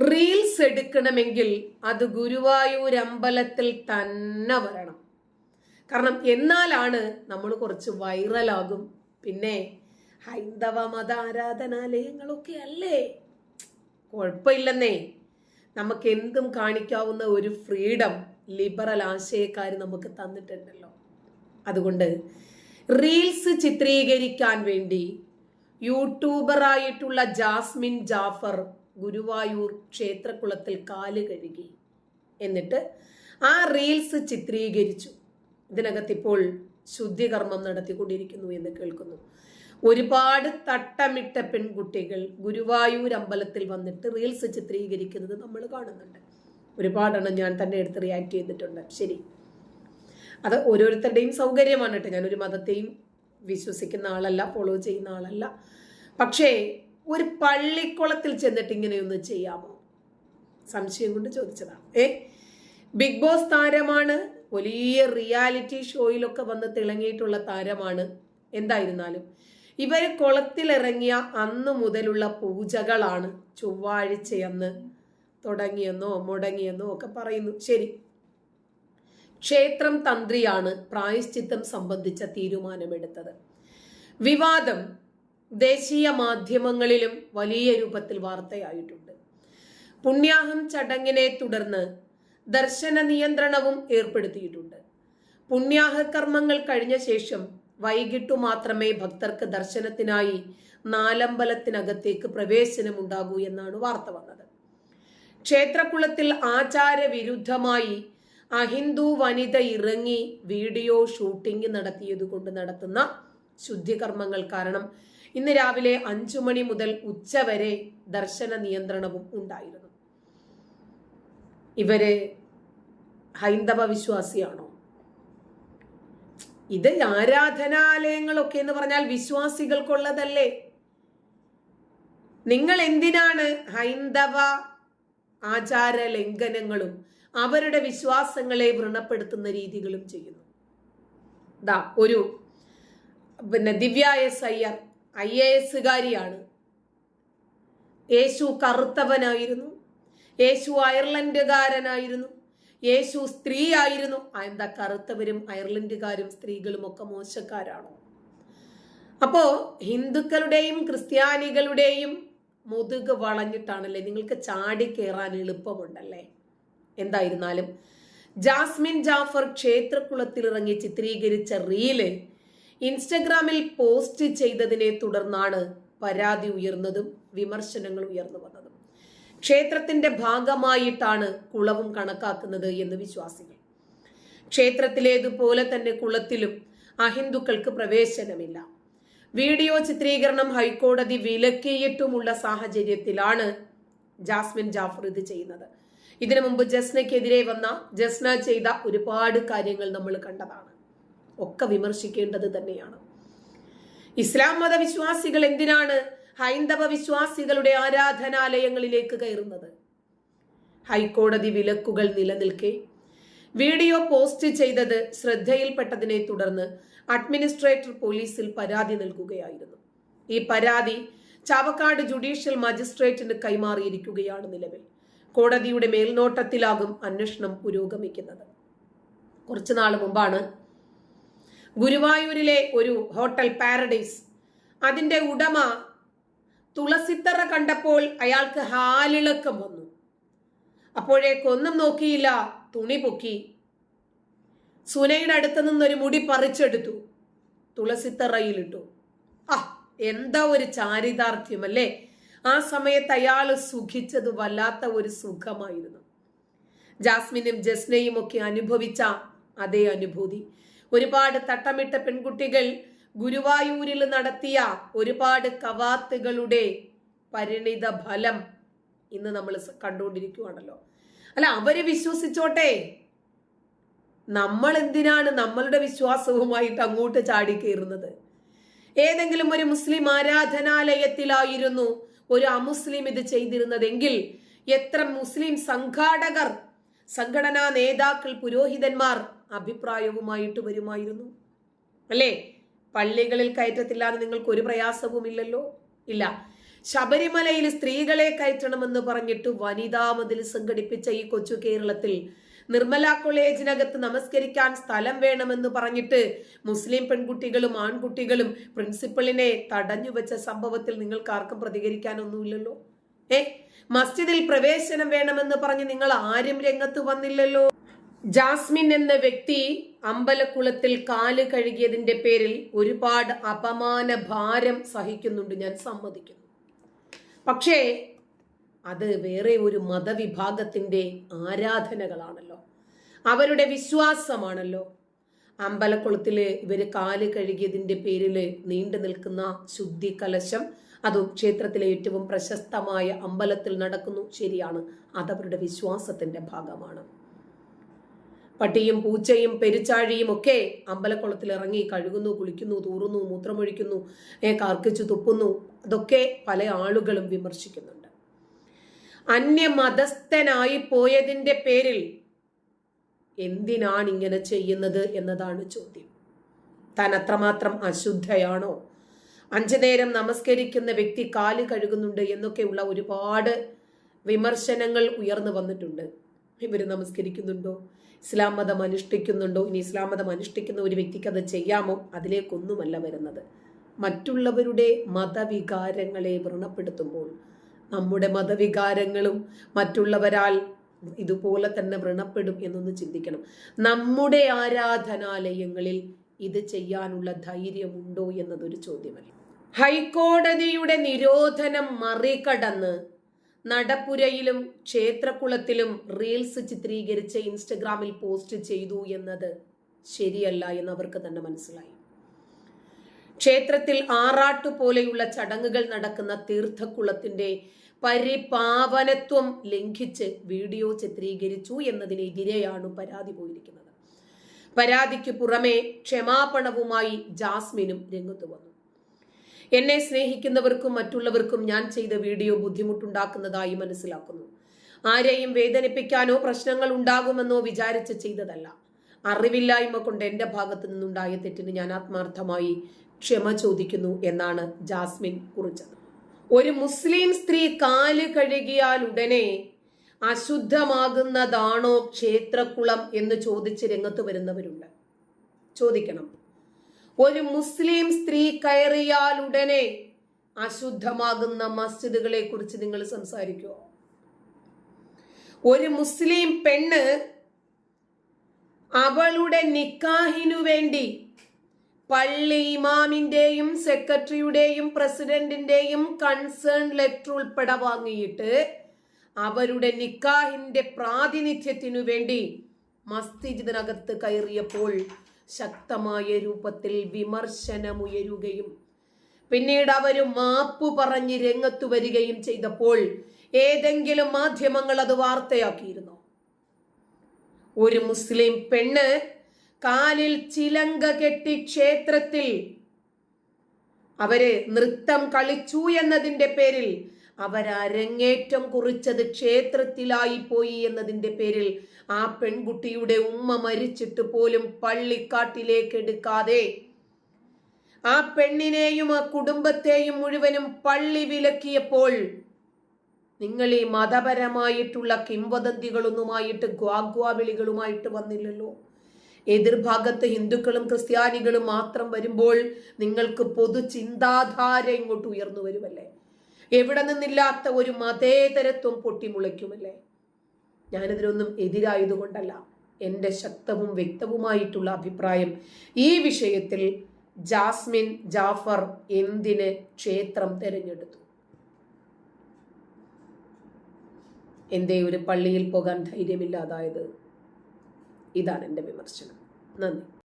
Reels എടുക്കണമെങ്കിൽ അത് ഗുരുവായൂർ അമ്പലത്തിൽ തന്നെ വരണം. കാരണം എന്നാലാണ് നമ്മൾ കുറച്ച് വൈറലാകും. പിന്നെ ഹൈന്ദവ മത ആരാധനാലയങ്ങളൊക്കെ അല്ലേ? കുഴപ്പമില്ലെന്നേ. നമുക്ക് എന്തും കാണിക്കാവുന്ന ഒരു ഫ്രീഡം ലിബറൽ ആശയക്കാർ നമുക്ക് തന്നിട്ടുണ്ടല്ലോ. അതുകൊണ്ട് റീൽസ് ചിത്രീകരിക്കാൻ വേണ്ടി യൂട്യൂബറായിട്ടുള്ള ജാസ്മിൻ ജാഫർ ഗുരുവായൂർ ക്ഷേത്രക്കുളത്തിൽ കാൽ കഴുകി. എന്നിട്ട് ആ റീൽസ് ചിത്രീകരിച്ചു. ഇതിനകത്ത് ഇപ്പോൾ ശുദ്ധികർമ്മം നടത്തിക്കൊണ്ടിരിക്കുന്നു എന്ന് കേൾക്കുന്നു. ഒരുപാട് തട്ടമിട്ട പെൺകുട്ടികൾ ഗുരുവായൂർ അമ്പലത്തിൽ വന്നിട്ട് റീൽസ് ചിത്രീകരിക്കുന്നത് നമ്മൾ കാണുന്നുണ്ട്. ഒരുപാടെണ്ണം ഞാൻ തന്നെ എടുത്ത് റിയാക്ട് ചെയ്തിട്ടുണ്ട്. ശരി. അത് ഓരോരുത്തരുടെയും സൗകര്യമാണ് കേട്ടോ. ഞാനൊരു മതത്തെയും വിശ്വസിക്കുന്ന ആളല്ല ഫോളോ ചെയ്യുന്ന ആളല്ല. പക്ഷേ ഒരു പള്ളിക്കുളത്തിൽ ചെന്നിട്ട് ഇങ്ങനെയൊന്നും ചെയ്യാമോ? സംശയം കൊണ്ട് ചോദിച്ചതാ. ഏ? ബിഗ് ബോസ് താരമാണ്. വലിയ റിയാലിറ്റി ഷോയിലൊക്കെ വന്ന് തിളങ്ങിയിട്ടുള്ള താരമാണ്. എന്തായിരുന്നാലും. ഇവർ കുളത്തിലിറങ്ങിയ അന്ന് മുതലുള്ള പൂജകളാണ് ചൊവ്വാഴ്ചയെന്ന് തുടങ്ങിയെന്നോ മുടങ്ങിയെന്നോ ഒക്കെ പറയുന്നു. ശരി. ക്ഷേത്രം തന്ത്രിയാണ് പ്രായശ്ചിത്തം സംബന്ധിച്ച തീരുമാനമെടുത്തത്. വിവാദം ദേശീയ മാധ്യമങ്ങളിലും വലിയ രൂപത്തിൽ വാർത്തയായിട്ടുണ്ട്. പുണ്യാഹം ചടങ്ങിനെ തുടർന്ന് ദർശന നിയന്ത്രണവും ഏർപ്പെടുത്തിയിട്ടുണ്ട്. പുണ്യാഹ കർമ്മങ്ങൾ കഴിഞ്ഞ ശേഷം വൈകിട്ടു മാത്രമേ ഭക്തർക്ക് ദർശനത്തിനായി നാലമ്പലത്തിനകത്തേക്ക് പ്രവേശനമുണ്ടാകൂ എന്നാണ് വാർത്ത വന്നത്. ക്ഷേത്രക്കുളത്തിൽ ആചാരവിരുദ്ധമായി അഹിന്ദു വനിത ഇറങ്ങി വീഡിയോ ഷൂട്ടിംഗ് നടത്തിയതുകൊണ്ട് നടത്തുന്ന ശുദ്ധികർമ്മങ്ങൾ കാരണം ഇന്ന് രാവിലെ അഞ്ചു മണി മുതൽ ഉച്ചവരെ ദർശന നിയന്ത്രണവും ഉണ്ടായിരുന്നു. ഇവർ ഹൈന്ദവ വിശ്വാസിയാണോ? ഇത് ആരാധനാലയങ്ങളൊക്കെ എന്ന് പറഞ്ഞാൽ വിശ്വാസികൾക്കുള്ളതല്ലേ? നിങ്ങൾ എന്തിനാണ് ഹൈന്ദവ ആചാര ലംഘനങ്ങളും അവരുടെ വിശ്വാസങ്ങളെ വ്രണപ്പെടുത്തുന്ന രീതികളും ചെയ്യുന്നു ദാ ഒരു പിന്നെ Divya S Iyer I A എസുകാരിയാണ് യേശു കറുത്തവനായിരുന്നു. യേശു അയർലൻഡുകാരനായിരുന്നു. യേശു സ്ത്രീ ആയിരുന്നു എന്താ കറുത്തവരും അയർലൻഡുകാരും സ്ത്രീകളും ഒക്കെ മോശക്കാരാണോ? അപ്പോ ഹിന്ദുക്കളുടെയും ക്രിസ്ത്യാനികളുടെയും മുതുക് വളഞ്ഞിട്ടാണല്ലേ നിങ്ങൾക്ക് ചാടി കയറാൻ എളുപ്പമുണ്ടല്ലേ? എന്തായിരുന്നാലും ജാസ്മിൻ ജാഫർ ക്ഷേത്രക്കുളത്തിൽ ഇറങ്ങി ചിത്രീകരിച്ച റീൽ ഇൻസ്റ്റഗ്രാമിൽ പോസ്റ്റ് ചെയ്തതിനെ തുടർന്നാണ് പരാതി ഉയർന്നതും വിമർശനങ്ങൾ ഉയർന്നു വന്നതും. ക്ഷേത്രത്തിന്റെ ഭാഗമായിട്ടാണ് കുളവും കണക്കാക്കുന്നത് എന്ന് വിശ്വാസികൾ. ക്ഷേത്രത്തിലേതുപോലെ തന്നെ കുളത്തിലും അഹിന്ദുക്കൾക്ക് പ്രവേശനമില്ല. വീഡിയോ ചിത്രീകരണം ഹൈക്കോടതി വിലക്കിയിട്ടുമുള്ള സാഹചര്യത്തിലാണ് ജാസ്മിൻ ജാഫർ ഇത് ചെയ്യുന്നത്. ഇതിനു മുമ്പ് ജസ്നയ്ക്കെതിരെ വന്ന ജസ്ന ചെയ്ത ഒരുപാട് കാര്യങ്ങൾ നമ്മൾ കണ്ടതാണ്. ഒക്കെ വിമർശിക്കേണ്ടത് തന്നെയാണ്. ഇസ്ലാം മതവിശ്വാസികൾ എന്തിനാണ് ഹൈന്ദവ വിശ്വാസികളുടെ ആരാധനാലയങ്ങളിലേക്ക് കയറുന്നത്? ഹൈക്കോടതി വിലക്കുകൾ നിലനിൽക്കെ. വീഡിയോ പോസ്റ്റ് ചെയ്തത് ശ്രദ്ധയിൽപ്പെട്ടതിനെ തുടർന്ന് അഡ്മിനിസ്ട്രേറ്റർ പോലീസിൽ പരാതി നൽകുകയായിരുന്നു. ഈ പരാതി ചാവക്കാട് ജുഡീഷ്യൽ മജിസ്ട്രേറ്റിന് കൈമാറിയിരിക്കുകയാണ് നിലവിൽ. കോടതിയുടെ മേൽനോട്ടത്തിലാകും അന്വേഷണം പുരോഗമിക്കുന്നത്. കുറച്ചു നാൾ മുമ്പാണ് ഗുരുവായൂരിലെ ഒരു ഹോട്ടൽ പാരഡൈസ്. അതിന്റെ ഉടമ തുളസിത്തറ കണ്ടപ്പോൾ അയാൾക്ക് ഹാലിളക്കം വന്നു. അപ്പോഴേക്കൊന്നും നോക്കിയില്ല തുണി പൊക്കി. സുനയുടെ അടുത്ത് നിന്നൊരു മുടി പറിച്ചെടുത്തു. തുളസിത്തറയിലിട്ടു. ആ എന്താ ഒരു ചാരിതാർത്ഥ്യം അല്ലേ ആ സമയത്ത് അയാൾ സുഖിച്ചത് വല്ലാത്ത ഒരു സുഖമായിരുന്നു. ജാസ്മിനും ജസ്നയും ഒക്കെ അനുഭവിച്ച അതേ അനുഭൂതി. ഒരുപാട് തട്ടമിട്ട പെൺകുട്ടികൾ ഗുരുവായൂരിൽ നടത്തിയ ഒരുപാട് കവാത്തുകളുടെ പരിണിത ഫലം ഇന്ന് നമ്മൾ കണ്ടുകൊണ്ടിരിക്കുകയാണല്ലോ. അല്ല അവർ വിശ്വസിച്ചോട്ടെ. നമ്മൾ എന്തിനാണ് നമ്മളുടെ വിശ്വാസവുമായിട്ട് അങ്ങോട്ട് ചാടിക്കയറുന്നത് ഏതെങ്കിലും ഒരു മുസ്ലിം ആരാധനാലയത്തിലായിരുന്നു ഒരു അമുസ്ലിം ഇത് ചെയ്തിരുന്നതെങ്കിൽ എത്ര മുസ്ലിം സംഘാടകർ സംഘടനാ നേതാക്കൾ പുരോഹിതന്മാർ അഭിപ്രായവുമായിട്ട് വരുമായിരുന്നു. അല്ലേ? പള്ളികളിൽ കയറ്റത്തില്ലാതെ നിങ്ങൾക്ക് ഒരു പ്രയാസവും ഇല്ലല്ലോ? ഇല്ല. ശബരിമലയിൽ സ്ത്രീകളെ കയറ്റണമെന്ന് പറഞ്ഞിട്ട് വനിതാ മതിൽ സംഘടിപ്പിച്ച ഈ കൊച്ചു കേരളത്തിൽ നിർമ്മല കോളേജിനകത്ത് നമസ്കരിക്കാൻ സ്ഥലം വേണമെന്ന് പറഞ്ഞിട്ട് മുസ്ലിം പെൺകുട്ടികളും ആൺകുട്ടികളും പ്രിൻസിപ്പളിനെ തടഞ്ഞു വെച്ച സംഭവത്തിൽ നിങ്ങൾക്ക് ആർക്കും പ്രതികരിക്കാനൊന്നുമില്ലല്ലോ? ഏ? മസ്ജിദിൽ പ്രവേശനം വേണമെന്ന് പറഞ്ഞ് നിങ്ങൾ ആരും രംഗത്ത് വന്നില്ലല്ലോ? ജാസ്മിൻ എന്ന വ്യക്തി അമ്പലക്കുളത്തിൽ കാൽ കഴുകിയതിന്റെ പേരിൽ ഒരുപാട് അപമാന ഭാരം സഹിക്കുന്നുണ്ട് ഞാൻ സമ്മതിക്കുന്നു. പക്ഷേ അത് വേറെ ഒരു മതവിഭാഗത്തിന്റെ ആരാധനകളാണല്ലോ. അവരുടെ വിശ്വാസമാണല്ലോ. അമ്പലക്കുളത്തിൽ ഇവർ കാൽ കഴുകിയതിന്റെ പേരിൽ നീണ്ടു നിൽക്കുന്ന ശുദ്ധി കലശം അതും ക്ഷേത്രത്തിലെ ഏറ്റവും പ്രശസ്തമായ അമ്പലത്തിൽ നടക്കുന്നു ശരിയാണ്. അതവരുടെ വിശ്വാസത്തിന്റെ ഭാഗമാണ്. പട്ടിയും പൂച്ചയും പെരിച്ചാഴിയും ഒക്കെ അമ്പലക്കുളത്തിൽ ഇറങ്ങി കഴുകുന്നു കുളിക്കുന്നു തൂറുന്നു മൂത്രമൊഴിക്കുന്നു കാർക്കിച്ചു തുപ്പുന്നു. അതൊക്കെ പല ആളുകളും വിമർശിക്കുന്നുണ്ട്. അന്യമതസ്ഥനായി പോയതിന്റെ പേരിൽ എന്തിനാണ് ഇങ്ങനെ ചെയ്യുന്നത് എന്നതാണ് ചോദ്യം. താൻ അത്രമാത്രം അശുദ്ധയാണോ? അഞ്ചു നേരം നമസ്കരിക്കുന്ന വ്യക്തി കാൽ കഴുകുന്നുണ്ട് എന്നൊക്കെയുള്ള ഒരുപാട് വിമർശനങ്ങൾ ഉയർന്നു വന്നിട്ടുണ്ട്. ഇവർ നമസ്കരിക്കുന്നുണ്ടോ? ഇസ്ലാം മതം അനുഷ്ഠിക്കുന്നുണ്ടോ? ഇനി ഇസ്ലാം മതം അനുഷ്ഠിക്കുന്ന ഒരു വ്യക്തിക്ക് അത് ചെയ്യാമോ? അതിലേക്കൊന്നുമല്ല വരുന്നത്. മറ്റുള്ളവരുടെ മതവികാരങ്ങളെ വ്രണപ്പെടുത്തുമ്പോൾ നമ്മുടെ മതവികാരങ്ങളും മറ്റുള്ളവരാൽ ഇതുപോലെ തന്നെ വ്രണപ്പെടും എന്നൊന്ന് ചിന്തിക്കണം. നമ്മുടെ ആരാധനാലയങ്ങളിൽ ഇത് ചെയ്യാനുള്ള ധൈര്യമുണ്ടോ എന്നതൊരു ചോദ്യമല്ല. ഹൈക്കോടതിയുടെ നിരോധനം മറികടന്ന് നടപ്പുരയിലും ക്ഷേത്രക്കുളത്തിലും റീൽസ് ചിത്രീകരിച്ച് ഇൻസ്റ്റഗ്രാമിൽ പോസ്റ്റ് ചെയ്തു എന്നത് ശരിയല്ല എന്ന് അവർക്ക് തന്നെ മനസ്സിലായി. ക്ഷേത്രത്തിൽ ആറാട്ടു പോലെയുള്ള ചടങ്ങുകൾ നടക്കുന്ന തീർത്ഥക്കുളത്തിന്റെ പരിപാവനത്വം ലംഘിച്ച് വീഡിയോ ചിത്രീകരിച്ചു എന്നതിനെതിരെയാണ് പരാതി പോയിരിക്കുന്നത്. പരാതിക്ക് പുറമെ ക്ഷമാപണവുമായി ജാസ്മിനും രംഗത്ത് വന്നു. എന്നെ സ്നേഹിക്കുന്നവർക്കും മറ്റുള്ളവർക്കും ഞാൻ ചെയ്ത വീഡിയോ ബുദ്ധിമുട്ടുണ്ടാക്കുന്നതായി മനസ്സിലാക്കുന്നു. ആരെയും വേദനിപ്പിക്കാനോ പ്രശ്നങ്ങൾ ഉണ്ടാകുമെന്നോ വിചാരിച്ച് ചെയ്തതല്ല. അറിവില്ലായ്മ കൊണ്ട് എന്റെ ഭാഗത്തു നിന്നുണ്ടായ തെറ്റിന് ഞാൻ ആത്മാർത്ഥമായി ക്ഷമ ചോദിക്കുന്നു എന്നാണ് ജാസ്മിൻ കുറിച്ചത്. ഒരു മുസ്ലിം സ്ത്രീ കാൽ കഴുകിയാൽ ഉടനെ അശുദ്ധമാകുന്നതാണോ ക്ഷേത്രക്കുളം എന്ന് ചോദിച്ച് രംഗത്ത് വരുന്നവരുണ്ട്. ചോദിക്കണം. ഒരു മുസ്ലിം സ്ത്രീ കയറിയാൽ ഉടനെ അശുദ്ധമാകുന്ന മസ്ജിദുകളെ കുറിച്ച് നിങ്ങൾ സംസാരിക്കുമോ ഒരു മുസ്ലിം പെണ്ണ് അവളുടെ നിക്കാഹിനു വേണ്ടി പള്ളി ഇമാമിന്റെയും സെക്രട്ടറിയുടെയും പ്രസിഡന്റിന്റെയും കൺസേൺ ലെറ്റർ ഉൾപ്പെടെ വാങ്ങിയിട്ട് അവരുടെ നിക്കാഹിന്റെ പ്രാതിനിധ്യത്തിനു വേണ്ടി മസ്ജിദിനകത്ത് കയറിയപ്പോൾ ശക്തമായ രൂപത്തിൽ വിമർശനമുയരുകയും പിന്നീട് അവർ മാപ്പ് പറഞ്ഞ് രംഗത്തു വരികയും ചെയ്തപ്പോൾ ഏതെങ്കിലും മാധ്യമങ്ങൾ അത് വാർത്തയാക്കിയിരുന്നു? ഒരു മുസ്ലിം പെണ്ണ് കാലിൽ ചിലങ്ക കെട്ടി ക്ഷേത്രത്തിൽ അവർ നൃത്തം കളിച്ചു എന്നതിന്റെ പേരിൽ അവരരങ്ങേറ്റം കുറിച്ചത് ക്ഷേത്രത്തിലായി പോയി എന്നതിന്റെ പേരിൽ ആ പെൺകുട്ടിയുടെ ഉമ്മ മരിച്ചിട്ട് പോലും പള്ളിക്കാട്ടിലേക്ക് എടുക്കാതെ ആ പെണ്ണിനെയും ആ കുടുംബത്തെയും മുഴുവനും പള്ളി വിലക്കിയപ്പോൾ നിങ്ങൾ ഈ മതപരമായിട്ടുള്ള കിംവദന്തികളൊന്നുമായിട്ട് ഗ്വാഗ്വാവിളികളുമായിട്ട് വന്നില്ലല്ലോ. എതിർഭാഗത്ത് ഹിന്ദുക്കളും ക്രിസ്ത്യാനികളും മാത്രം വരുമ്പോൾ നിങ്ങൾക്ക് പൊതു ചിന്താധാര ഇങ്ങോട്ട് ഉയർന്നു വരുമല്ലേ? എവിടെ നിന്നില്ലാത്ത ഒരു മതേതരത്വം പൊട്ടിമുളയ്ക്കുമല്ലേ? ഞാനിതിനൊന്നും എതിരായതുകൊണ്ടല്ല. എന്റെ ശക്തവും വ്യക്തവുമായിട്ടുള്ള അഭിപ്രായം. ഈ വിഷയത്തിൽ ജാസ്മിൻ ജാഫർ എന്തിന് ക്ഷേത്രം തിരഞ്ഞെടുത്തു? എന്തേ ഒരു പള്ളിയിൽ പോകാൻ ധൈര്യമില്ലാതായത്? ഇതാണ് എന്റെ വിമർശനം. നന്ദി.